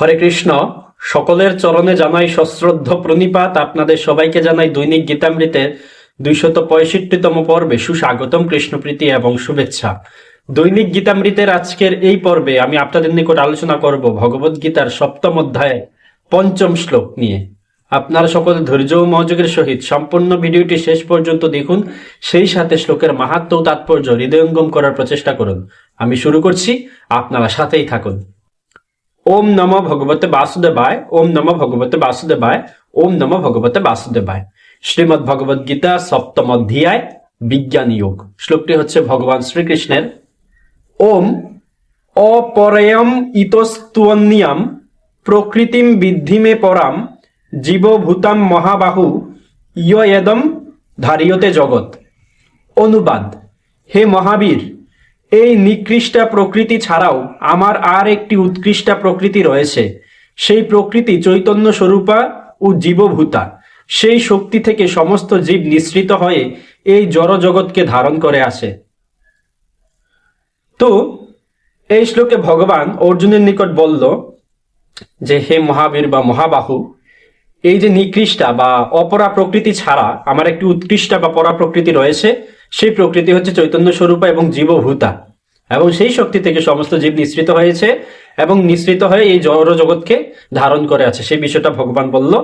হরে কৃষ্ণ, সকলের চরণে জানাই সশ্রদ্ধ প্রণিপাত। আপনাদের সবাইকে জানাই দৈনিক গীতামৃতের দুইশত পঁয়ষট্টিতম পর্বে সুস্বাগতম কৃষ্ণপ্রীতি এবং শুভেচ্ছা। দৈনিক গীতামৃতের আজকের এই পর্বে আমি আপনাদের নিকট আলোচনা করব ভগবত গীতার সপ্তম অধ্যায়ে, পঞ্চম শ্লোক নিয়ে। আপনারা সকলে ধৈর্য ও মনোযোগের সহিত সম্পূর্ণ ভিডিওটি শেষ পর্যন্ত দেখুন। সেই সাথে শ্লোকের মাহাত্ম তাৎপর্য হৃদয়ঙ্গম করার প্রচেষ্টা করুন। আমি শুরু করছি। আপনারা সাথেই থাকুন। ওম নম ভগবতে বাসুদেবায়, ওম নম ভগবতে বাসুদেবায়, ওম নম ভগবতে বাসুদেবায়। শ্রীমদ ভগবদ গীতা সপ্তম অধ্যায় বিজ্ঞান যোগ। শ্লোকটি হচ্ছে ভগবান শ্রীকৃষ্ণের, ওম অপরয়ম ইতস্তুয়ন্নিয়াম, প্রকৃতিম বিদ্ধিমে পরাম, জীবভূতাম মহাবাহু ইয়দম ধারিয়তে জগৎ। অনুবাদ, হে মহাবীর এই নিকৃষ্টা প্রকৃতি ছাড়াও আমার আর একটি উৎকৃষ্টা প্রকৃতি রয়েছে। সেই প্রকৃতি চৈতন্য স্বরূপা ও জীবভূতা। সেই শক্তি থেকে সমস্ত জীব নিঃসৃত হয়ে এই জড় জগৎকে ধারণ করে আসে। তো, এই শ্লোকে ভগবান অর্জুনের নিকট বলল যে, হে মহাবীর বা মহাবাহু, এই যে নিকৃষ্টা বা অপরা প্রকৃতি ছাড়া আমার একটি উৎকৃষ্টা বা পরা প্রকৃতি রয়েছে সেই প্রকৃতি হচ্ছে চৈতন্য স্বরূপা এবং জীবভূতা। এবং সেই শক্তি থেকে সমস্ত জীব নিঃসৃত হয়েছে এবং নিঃসৃত হয়ে এই জড় জগৎকে ধারণ করে আছে। সেই বিষয়টা ভগবান বলল,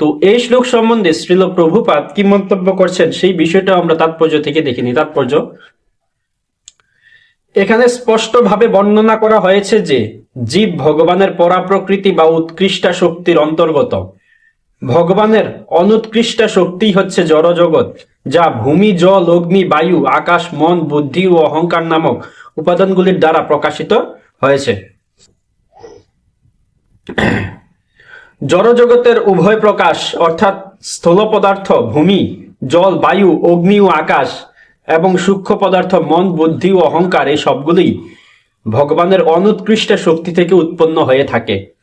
তো এই শ্লোক সম্বন্ধে শ্রীল প্রভুপাত কি মন্তব্য করছেন? সেই বিষয়টা আমরা তাৎপর্য থেকে দেখিনি। তাৎপর্য, এখানে স্পষ্টভাবে বর্ণনা করা হয়েছে যে জীব ভগবানের পরা প্রকৃতি বা উৎকৃষ্টা শক্তির অন্তর্গত। ভগবানের অনুৎকৃষ্ট শক্তি হচ্ছে জড়জগৎ, যা ভূমি, জল, অগ্নি, বায়ু, আকাশ, মন, বুদ্ধি ও অহংকার নামক উপাদানগুলির দ্বারা প্রকাশিত হয়েছে। জড়জগতের উভয় প্রকাশ, অর্থাৎ স্থূল পদার্থ, ভূমি, জল, বায়ু, অগ্নি ও আকাশ, এবং সূক্ষ্ম পদার্থ, মন, বুদ্ধি ও অহংকার, এই সবগুলি ভগবানের অনুৎকৃষ্ট শক্তি থেকে উৎপন্ন হয়ে থাকে।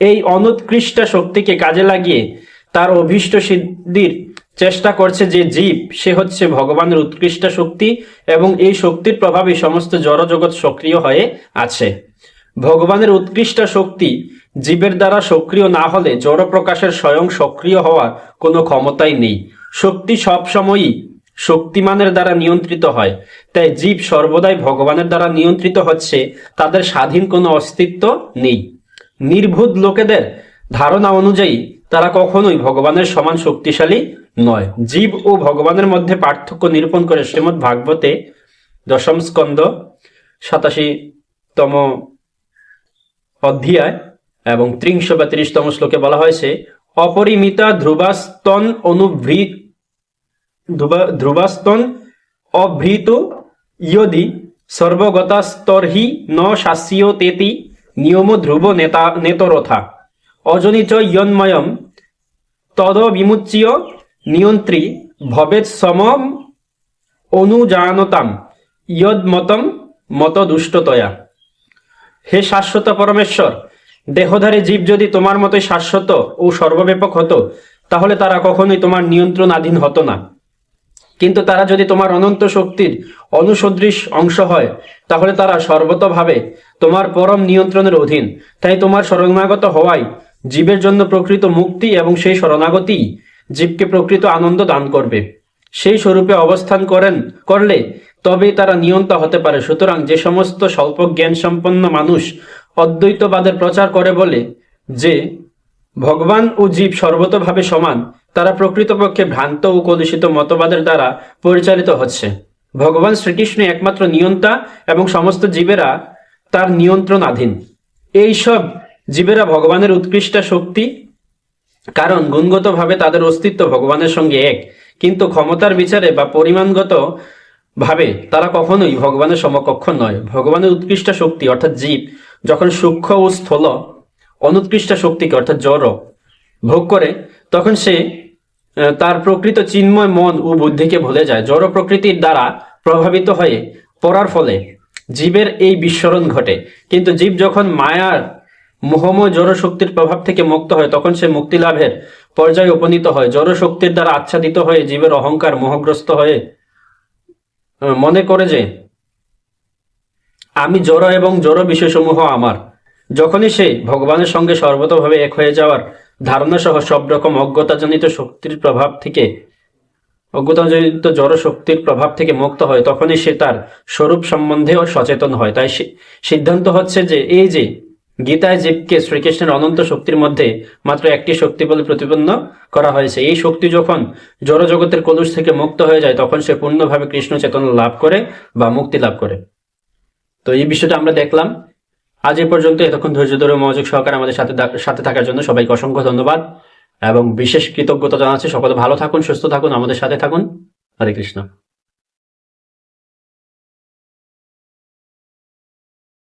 এই অনুৎকৃষ্ট শক্তিকে কাজে লাগিয়ে তার অভীষ্ট সিদ্ধির চেষ্টা করছে যে জীব, সে হচ্ছে ভগবানের উৎকৃষ্ট শক্তি এবং এই শক্তির প্রভাবে সমস্ত জড়জগৎ সক্রিয় হয়ে আছে। ভগবানের উৎকৃষ্ট শক্তি জীবের দ্বারা সক্রিয় না হলে জড় প্রকাশের স্বয়ং সক্রিয় হওয়ার কোনো ক্ষমতাই নেই। শক্তি সবসময়ই শক্তিমানের দ্বারা নিয়ন্ত্রিত হয়। তাই জীব সর্বদাই ভগবানের দ্বারা নিয়ন্ত্রিত হচ্ছে, তাদের স্বাধীন কোনো অস্তিত্ব নেই। নির্ভূত লোকেদের ধারণা অনুযায়ী তারা কখনোই ভগবানের সমান শক্তিশালী নয়। জীব ও ভগবানের মধ্যে পার্থক্য নিরূপণ করে শ্রীমৎ ভাগবতে দশম স্কন্দ সাতাশিতম অধ্যায় এবং ত্রিংশ বা ত্রিশতম শ্লোকে বলা হয়েছে, অপরিমিতা ধ্রুবাস্তন অনুভৃ, ধ্রুবা- ধ্রুবাস্তন অভৃত, ইয়দি সর্বগতাস্তর্হি ন শাস্য তেতি নিয়ম ধ্রুব নেতা, নেতরথা। অজনিচ ইয়ন্ময়ম, তদ বিমুচ্য নিয়ন্ত্রী ভবেৎ সমম অনুজানতাম মত দুষ্টতয়া হে শাশ্বত পরমেশ্বর, দেহধারী জীব যদি তোমার মতোই শাশ্বত ও সর্বব্যাপক হতো, তাহলে তারা কখনোই তোমার নিয়ন্ত্রণাধীন হতো না। কিন্তু তারা যদি তোমার অনন্ত শক্তির অনুসদৃশ অংশ হয়, তাহলে তারা সর্বতভাবে তোমার পরম নিয়ন্ত্রণের অধীন। তাই তোমার শরণাগত হওয়াই জীবের জন্য প্রকৃত মুক্তি এবং সেই শরণাগতি জীবকে প্রকৃত আনন্দ দান করবে। সেই স্বরূপে অবস্থান করেন, করলে তবেই তারা নিয়ন্তা হতে পারে। সুতরাং যে সমস্ত স্বল্প জ্ঞান সম্পন্ন মানুষ অদ্বৈতবাদের প্রচার করে বলে যে, ভগবান ও জীব সর্বতভাবে সমান তারা প্রকৃতপক্ষে ভ্রান্ত ও কলুষিত মতবাদের দ্বারা পরিচালিত হচ্ছে। ভগবান শ্রীকৃষ্ণ একমাত্র নিয়ন্তা এবং সমস্ত জীবেরা তার নিয়ন্ত্রণাধীন। এইসব জীবেরা ভগবানের উৎকৃষ্ট শক্তি, কারণ গুণগতভাবে তাদের অস্তিত্ব ভগবানের সঙ্গে এক। কিন্তু ক্ষমতার বিচারে বা পরিমাণগত ভাবে তারা কখনোই ভগবানের সমকক্ষ নয়। ভগবানের উৎকৃষ্ট শক্তি অর্থাৎ জীব যখন সূক্ষ্ম ও স্থূল, অনুৎকৃষ্ট শক্তিকে অর্থাৎ জড় ভোগ করে, তখন সে তার প্রকৃত চিন্ময় মন ও বুদ্ধিকে ভুলে যায়। জড় প্রকৃতির দ্বারা প্রভাবিত হয়ে পড়ার ফলে জীবের এই বিস্মরণ ঘটে। কিন্তু জীব যখন মায়ার মোহময় জড় শক্তির প্রভাব থেকে মুক্ত হয়, তখন সে মুক্তি লাভের পর্যায়ে উপনীত হয়। জড় শক্তির দ্বারা আচ্ছাদিত হয়ে জীবের অহংকার মোহগ্রস্ত হয়ে মনে করে যে, আমি জড় এবং জড় বিষয়সমূহ আমার। যখনই সে ভগবানের সঙ্গে সর্বতভাবে এক হয়ে যাওয়ার ধারণা সহ সব রকম অজ্ঞতাজনিত শক্তির প্রভাব থেকে, অজ্ঞতাজনিত জড় শক্তির প্রভাব থেকে মুক্ত হয়, তখনই সে তার স্বরূপ সম্বন্ধেও সচেতন হয়। তাই সিদ্ধান্ত হচ্ছে যে এই যে গীতায় জীবকে শ্রীকৃষ্ণের অনন্ত শক্তির মধ্যে মাত্র একটি শক্তি বলে প্রতিপন্ন করা হয়েছে। এই শক্তি যখন জড় জগতের কলুষ থেকে মুক্ত হয়ে যায়, তখন সে পূর্ণভাবে কৃষ্ণ চেতনা লাভ করে বা মুক্তি লাভ করে। তো এই বিষয়টা আমরা দেখলাম। আজ এ পর্যন্ত এতক্ষণ ধৈর্য ধরে মনোযোগ সহকারে আমাদের সাথে সাথে থাকার জন্য সবাইকে অসংখ্য ধন্যবাদ এবং বিশেষ কৃতজ্ঞতা জানাচ্ছি। সকলে ভালো থাকুন, সুস্থ থাকুন, আমাদের সাথে থাকুন। হরে কৃষ্ণ।